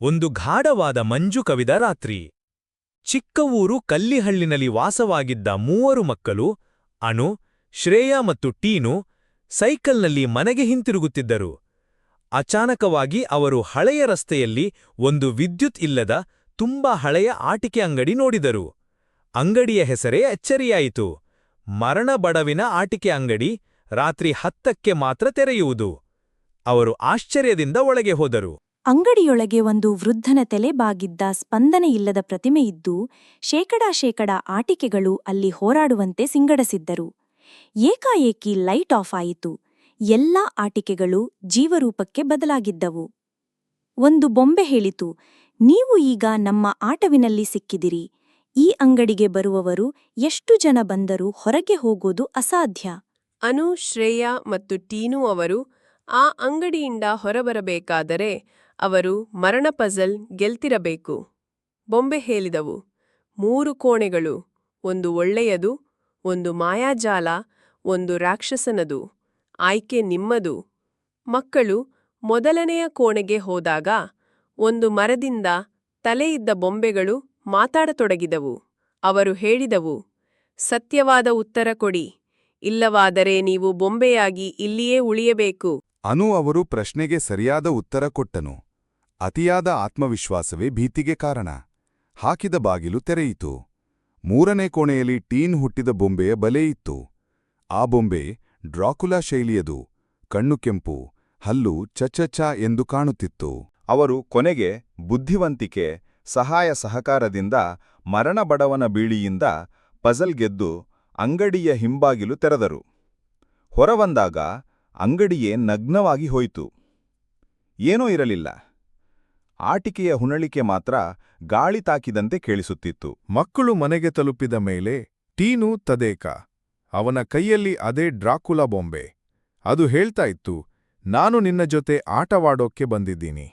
ಒಂದು ಗಾಢವಾದ ಮಂಜು ಕವಿದ ರಾತ್ರಿ. ಚಿಕ್ಕ ಊರು ಕಲ್ಲಿಹಳ್ಳಿನಲ್ಲಿ ವಾಸವಾಗಿದ್ದ ಮೂವರು ಮಕ್ಕಳು ಅಣು ಶ್ರೇಯಾ ಮತ್ತು ಟೀನು, ಸೈಕಲ್ನಲ್ಲಿ ಮನೆಗೆ ಹಿಂತಿರುಗುತ್ತಿದ್ದರು. ಅಚಾನಕವಾಗಿ ಅವರು ಹಳೆಯ ರಸ್ತೆಯಲ್ಲಿ ಒಂದು ವಿದ್ಯುತ್ ಇಲ್ಲದ, ತುಂಬಾ ಹಳೆಯ ಆಟಿಕೆ ಅಂಗಡಿ ನೋಡಿದರು. ಅಂಗಡಿಯ ಹೆಸರೇ ಅಚ್ಚರಿಯಾಯಿತು ಮರಣ ಬಡವಿನ ಆಟಿಕೆ ಅಂಗಡಿ, ರಾತ್ರಿ ಹತ್ತಕ್ಕೆ ಮಾತ್ರ ತೆರೆಯುವುದು. ಅವರು ಆಶ್ಚರ್ಯದಿಂದ ಒಳಗೆ ಹೋದರು. ಅಂಗಡಿಯೊಳಗೆ ಒಂದು ವೃದ್ಧನ ತಲೆ ಬಾಗಿದ್ದ ಸ್ಪಂದನೆಯಿಲ್ಲದ ಪ್ರತಿಮೆಯಿದ್ದು ಶೇಕಡಾ ಶೇಕಡ ಆಟಿಕೆಗಳು ಅಲ್ಲಿ ಹೋರಾಡುವಂತೆ ಸಿಂಗಡಿಸಿದ್ದರು. ಏಕಾಏಕಿ ಲೈಟ್ ಆಫ್ ಆಯಿತು. ಎಲ್ಲಾ ಆಟಿಕೆಗಳು ಜೀವರೂಪಕ್ಕೆ ಬದಲಾಗಿದ್ದವು. ಒಂದು ಬೊಂಬೆ ಹೇಳಿತು, ನೀವು ಈಗ ನಮ್ಮ ಆಟವಿನಲ್ಲಿ ಸಿಕ್ಕಿದಿರಿ. ಈ ಅಂಗಡಿಗೆ ಬರುವವರು ಎಷ್ಟು ಜನ ಬಂದರೂ ಹೊರಗೆ ಹೋಗೋದು ಅಸಾಧ್ಯ ಅನು, ಶ್ರೇಯಾ ಮತ್ತು ಟೀನು ಅವರು ಆ ಅಂಗಡಿಯಿಂದ ಹೊರಬರಬೇಕಾದರೆ ಅವರು ಮರಣ ಪಜಲ್ ಗೆಲ್ತಿರಬೇಕು. ಬೊಂಬೆ ಹೇಳಿದವು, ಮೂರು ಕೋಣೆಗಳು, ಒಂದು ಒಳ್ಳೆಯದು, ಒಂದು ಮಾಯಾಜಾಲ, ಒಂದು ರಾಕ್ಷಸನದು, ಆಯ್ಕೆ ನಿಮ್ಮದು. ಮಕ್ಕಳು ಮೊದಲನೆಯ ಕೋಣೆಗೆ ಹೋದಾಗ ಒಂದು ಮರದಿಂದ ತಲೆಯಿದ್ದ ಬೊಂಬೆಗಳು ಮಾತಾಡತೊಡಗಿದವು. ಅವರು ಹೇಳಿದವು, ಸತ್ಯವಾದ ಉತ್ತರ ಕೊಡಿ, ಇಲ್ಲವಾದರೆ ನೀವು ಬೊಂಬೆಯಾಗಿ ಇಲ್ಲಿಯೇ ಉಳಿಯಬೇಕು. ಅನು ಅವರು ಪ್ರಶ್ನೆಗೆ ಸರಿಯಾದ ಉತ್ತರ ಕೊಟ್ಟನು. ಅತಿಯಾದ ಆತ್ಮವಿಶ್ವಾಸವೇ ಭೀತಿಗೆ ಕಾರಣ. ಹಾಕಿದ ಬಾಗಿಲು ತೆರೆಯಿತು. ಮೂರನೇ ಕೋಣೆಯಲ್ಲಿ ಟೀನ್ ಹುಟ್ಟಿದ ಬೊಂಬೆಯ ಬಲೆಯಿತ್ತು ಆ ಬೊಂಬೆ ಡ್ರಾಕುಲಾ ಶೈಲಿಯದು. ಕಣ್ಣು ಕೆಂಪು, ಹಲ್ಲು ಚಚಚ ಎಂದು ಕಾಣುತ್ತಿತ್ತು. ಅವರು ಕೊನೆಗೆ ಬುದ್ಧಿವಂತಿಕೆ, ಸಹಾಯ ಸಹಕಾರದಿಂದ ಮರಣ ಬಡವನ ಬೀಳಿಯಿಂದ ಪಜಲ್ ಗೆದ್ದು ಅಂಗಡಿಯ ಹಿಂಬಾಗಿಲು ತೆರೆದರು. ಹೊರಬಂದಾಗ ಅಂಗಡಿಯೇ ನಗ್ನವಾಗಿ ಹೋಯಿತು. ಏನೂ ಇರಲಿಲ್ಲ. ಆಟಿಕೆಯ ಹುಣಳಿಕೆ ಮಾತ್ರ ಗಾಳಿ ತಾಕಿದಂತೆ ಕೇಳಿಸುತ್ತಿತ್ತು. ಮಕ್ಕಳು ಮನೆಗೆ ತಲುಪಿದ ಮೇಲೆ ಟೀನು ತದೇಕ. ಅವನ ಕೈಯಲ್ಲಿ ಅದೇ ಡ್ರಾಕುಲಾ ಬೊಂಬೆ. ಅದು ಹೇಳ್ತಾ ಇತ್ತು, ನಾನು ನಿನ್ನ ಜೊತೆ ಆಟವಾಡೋಕ್ಕೆ ಬಂದಿದ್ದೀನಿ.